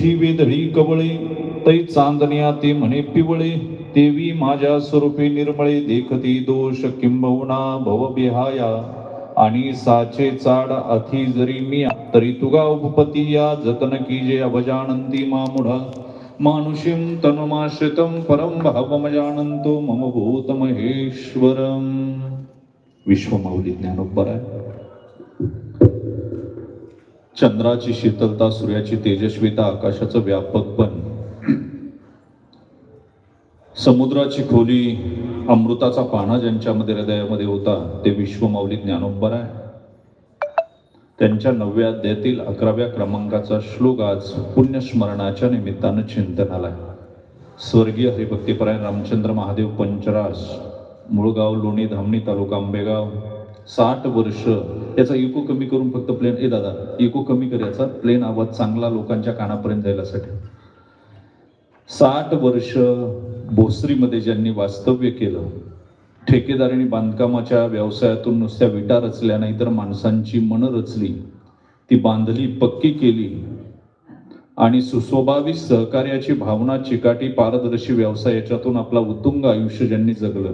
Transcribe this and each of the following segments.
ती वेदळी कवळे तै चांदण्या ते म्हणे पिवळे देवी माझ्या स्वरूपी निर्मळे देखती दोष किंबहुना भव बिहाया आणि साचे चाड अथी जरी मी तरी तुगा उपपती या जतन कीजे अभजानंती मामुढ. मानुषीं तनुमाश्रितं परम भावमजानंतो मम भूत महेश्वरम. विश्वमौली ज्ञानोपराय चंद्राची शीतलता सूर्याची तेजस्विता आकाशाचं व्यापकपण समुद्राची खोली अमृताचा पाना ज्यांच्यामध्ये हृदयामध्ये होता ते विश्वमाऊली ज्ञानोबर आहे. त्यांच्या नवव्या अध्यायातील अकराव्या क्रमांकाचा श्लोक आज पुण्यस्मरणाच्या निमित्तानं चिंतनाला आहे. स्वर्गीय हरिभक्तीपरायण रामचंद्र महादेव पंचरास मुळगाव लोणी धामणी तालुका आंबेगाव साठ वर्ष. याचा इको कमी करून फक्त प्लेन ए दादा इको कमी कर याचा. प्लेन आवाज चांगला लोकांच्या कानापर्यंत जायलासाठी साठ. वर्ष भोसरीमध्ये ज्यांनी वास्तव्य केलं ठेकेदारीने बांधकामाच्या व्यवसायातून नुसत्या विटा रचल्या नाही तर माणसांची मनं रचली ती बांधली पक्की केली आणि सुस्वभाविक सहकार्याची भावना चिकाटी पारदर्शी व्यवसाय याच्यातून आपला उत्तुंग आयुष्य ज्यांनी जगलं.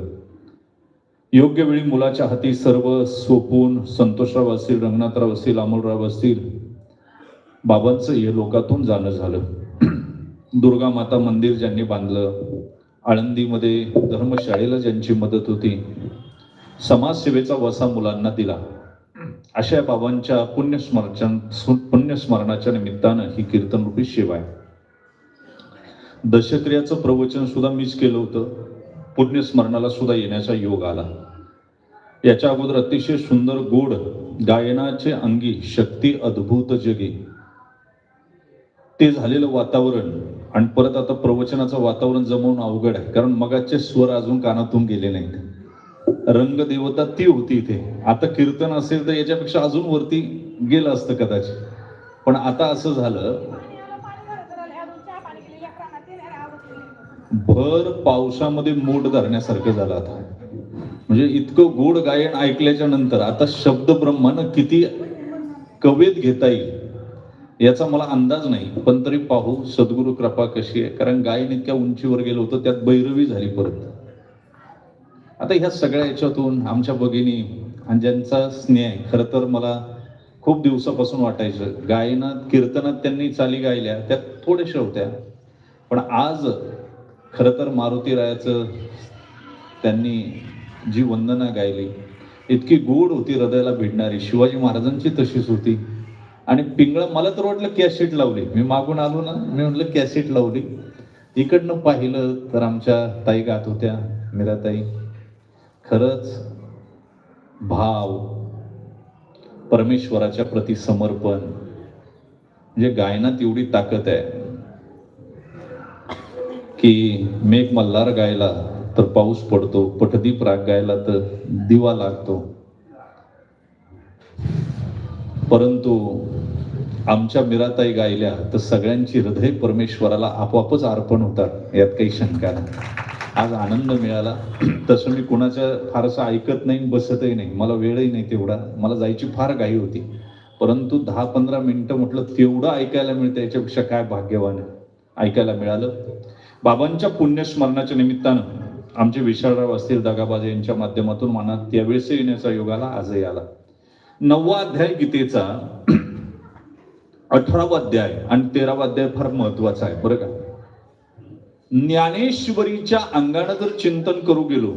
योग्य वेळी मुलाच्या हाती सर्व सोपून संतोषराव असतील रंगनाथराव असतील अमोलराव असतील बाबांचं हे लोकातून जाणं झालं. दुर्गा माता मंदिर ज्यांनी बांधलं आळंदीमध्ये धर्मशाळेला ज्यांची मदत होती समाजसेवेचा वसा मुलांना दिला. अशा बाबांच्या पुण्यस्मरच्या पुण्यस्मरणाच्या निमित्तानं ही कीर्तनरूपी सेवा आहे. दशक्रियाचं प्रवचन सुद्धा मीच केलं होतं. पुण्यस्मरणाला सुद्धा येण्याचा योग आला. याच्या अगोदर अतिशय सुंदर गोड गायनाचे अंगी शक्ती अद्भुत जगी. ते झालेलं वातावरण आणि परत आता प्रवचनाचं वातावरण जमवून अवघड आहे. कारण मगाचे स्वर अजून कानातून गेले नाहीत. रंगदेवता ती होती इथे. आता कीर्तन असेल तर याच्यापेक्षा अजून वरती गेलं असतं कदाचित. पण आता असं झालं भर पावसामध्ये मोठ धरण्यासारखं झालं आता. म्हणजे इतकं गोड गायन ऐकल्याच्या नंतर आता शब्द ब्रह्मानं किती कवेत घेता येईल याचा मला अंदाज नाही. पण तरी पाहू सद्गुरु कृपा कशी आहे. कारण गायन इतक्या उंचीवर गेलं होतं त्यात बैरवी झाली परत. आता ह्या सगळ्या याच्यातून आमच्या भगिनी आणि ज्यांचा स्नेह खर खरं तर मला खूप दिवसापासून वाटायचं गायनात कीर्तनात त्यांनी चाली गायल्या त्यात थोड्याशा होत्या. पण आज खरं तर मारुती रायाचं त्यांनी जी वंदना गायली इतकी गोड होती हृदयाला भिडणारी. शिवाजी महाराजांची तशीच होती. आणि पिंगळं मला तर वाटलं कॅसेट लावली. मी मागून आलो ना मी म्हटलं कॅसेट लावली. इकडनं पाहिलं तर आमच्या ताई गात होत्या मीराताई. खरंच भाव परमेश्वराच्या प्रती समर्पण. म्हणजे गायनात एवढी ताकद आहे. की मेघ मल्हार गायला तर पाऊस पडतो पटदीप राग गायला तर दिवा लागतो. परंतु आमच्या मिराताई गायल्या तर सगळ्यांची हृदय परमेश्वराला आपोआपच अर्पण होतात यात काही शंका नाही. आज आनंद मिळाला. तसं मी कुणाच्या फारसं ऐकत नाही बसतही नाही. मला वेळही नाही तेवढा. मला जायची फार घाई होती. परंतु दहा पंधरा मिनिटं म्हटलं तेवढं ऐकायला मिळतं याच्यापेक्षा काय भाग्यवान आहे. ऐकायला मिळालं. बाबांच्या पुण्यस्मरणाच्या निमित्तानं आमचे विशाळराव असतील दगाबाजे यांच्या माध्यमातून मनात त्यावेळेस येण्याचा योग आला आजही आला. नववा अध्याय गीतेचा अठरावा अध्याय आणि तेरावा अध्याय फार महत्त्वाचा आहे बरं का? ज्ञानेश्वरीच्या अंगानं जर चिंतन करू गेलो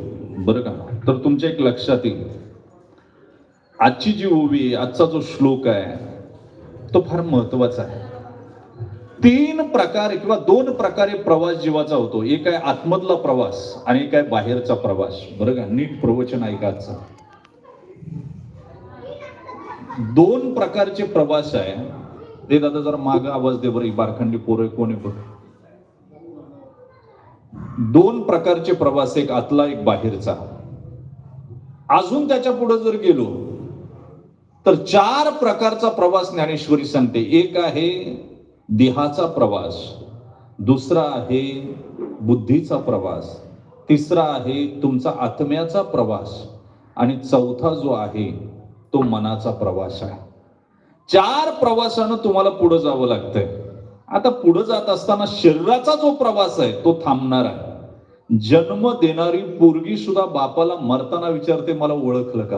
बरं का? तर तुमच्या एक लक्षात येईल. आजची जी ओवी आहे आजचा जो श्लोक आहे तो फार महत्त्वाचा आहे. तीन प्रकारे किंवा दोन प्रकारे प्रवास जीवाचा होतो. एक आहे आतमधला प्रवास आणि एक आहे बाहेरचा प्रवास. बरं का? नीट प्रवचन ऐकायचं दोन प्रकारचे प्रवास आहे. ते दादा जरा माग आवाज दे बरं बारखंडी पोरं कोणी बघ. दोन प्रकारचे प्रवास एक आतला एक बाहेरचा. अजून त्याच्या पुढे जर गेलो तर चार प्रकारचा प्रवास ज्ञानेश्वरी सांगते. एक आहे देहाचा प्रवास दुसरा आहे बुद्धीचा प्रवास तिसरा आहे तुमचा आत्म्याचा प्रवास आणि चौथा जो आहे तो मनाचा प्रवास आहे. चार प्रवासानं तुम्हाला पुढे जावं लागतंय. आता पुढे जात असताना शरीराचा जो प्रवास आहे तो थांबणार आहे. जन्म देणारी पोरगी सुद्धा बापाला मरताना विचारते मला ओळखलं का?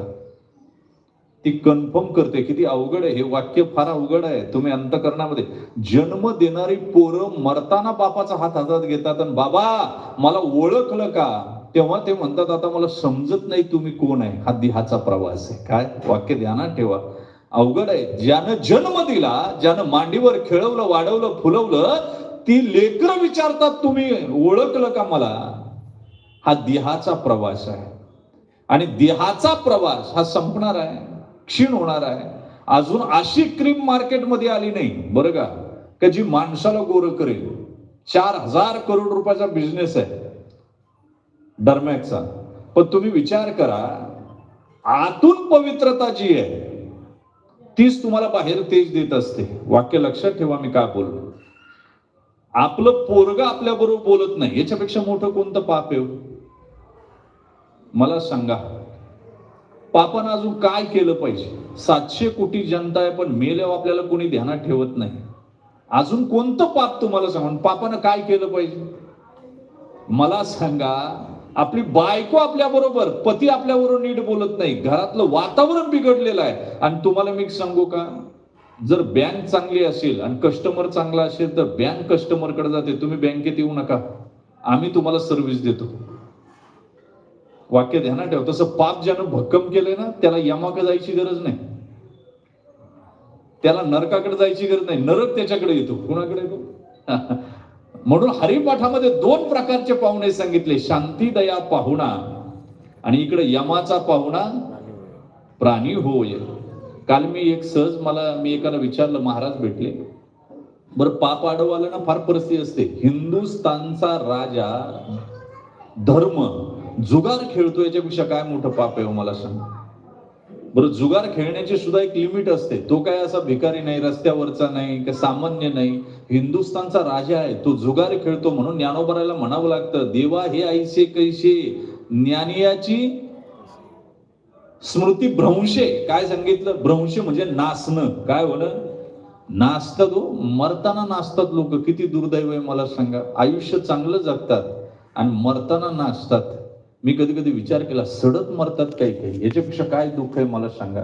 ती कन्फर्म करते किती अवघड आहे. हे वाक्य फार अवघड आहे. तुम्ही अंतकरणामध्ये जन्म देणारी पोरं मरताना बापाचा हात हातात घेतात आणि बाबा मला ओळखलं का? तेव्हा ते म्हणतात आता मला समजत नाही तुम्ही कोण आहे. हा देहाचा प्रवास आहे. काय? वाक्य ध्यानात ठेवा. अवघड आहे. ज्यानं जन्म दिला ज्यानं मांडीवर खेळवलं वाढवलं फुलवलं ती लेकर विचारतात तुम्ही ओळखलं का मला? हा देहाचा प्रवास आहे. आणि देहाचा प्रवास हा संपणार आहे. क्षीण होणार आहे. अजून अशी क्रीम मार्केटमध्ये आली नाही. बरं का? का जी माणसाला गोरं करेल. चार हजार करोड रुपयाचा बिझनेस आहे. डरमॅकचा पण तुम्ही विचार करा आतून पवित्रता जी आहे तीच तुम्हाला बाहेर तेज देत असते. वाक्य लक्षात ठेवा मी काय बोललो? आपलं पोरग आपल्या बरोबर बोलत नाही. याच्यापेक्षा मोठं कोणतं पाप आहे हो? मला सांगा. पापन अजून काय केलं पाहिजे? सातशे कोटी जनता आहे पण मेल्यावर आपल्याला कोणी ध्यानात ठेवत नाही. अजून कोणतं पाप तुम्हाला सांगून? पापानं काय केलं पाहिजे? मला सांगा आपली बायको आपल्या बरोबर पती आपल्याबरोबर नीट बोलत नाही. घरातलं वातावरण बिघडलेलं आहे. आणि तुम्हाला मी सांगू का? जर बँक चांगली असेल आणि कस्टमर चांगला असेल तर बँक कस्टमरकडे जाते. तुम्ही बँकेत येऊ नका. आम्ही तुम्हाला सर्व्हिस देतो. वाक्य ध्यानात ठेव. तसं पाप ज्यानं भक्कम केलंय ना त्याला यमाकडे जायची गरज नाही. त्याला नरकाकडे जायची गरज नाही. नरक त्याच्याकडे येतो. कुणाकडे येतो? म्हणून हरिपाठामध्ये दोन प्रकारचे पाहुणे सांगितले. शांती दया पाहुणा आणि इकडे यमाचा पाहुणा प्राणी होय. काल मी एक सहज मला मी एकाला विचारलं महाराज भेटले? बरं पाप आडवाला ना फार परिस्थिती असते. हिंदुस्थानचा राजा धर्म जुगार खेळतो याच्यापेक्षा काय मोठं पाप आहे हो मला सांग. बरं जुगार खेळण्याची सुद्धा एक लिमिट असते. तो काय असा भिकारी नाही रस्त्यावरचा नाही का सामान्य नाही. हिंदुस्थानचा राजा आहे तो जुगार खेळतो म्हणून ज्ञानोबराला म्हणावं लागतं देवा हे ऐसे कैसे ज्ञानियाची स्मृती भ्रंशे. काय सांगितलं? भ्रंश म्हणजे नाचणं काय होणं? नाचतात हो मरताना नाचतात लोक. किती दुर्दैव आहे मला सांगा. आयुष्य चांगलं जगतात आणि मरताना नाचतात मी कधी कधी विचार केला सडत मरतात काही काही. याच्यापेक्षा काय दुःख आहे मला सांगा.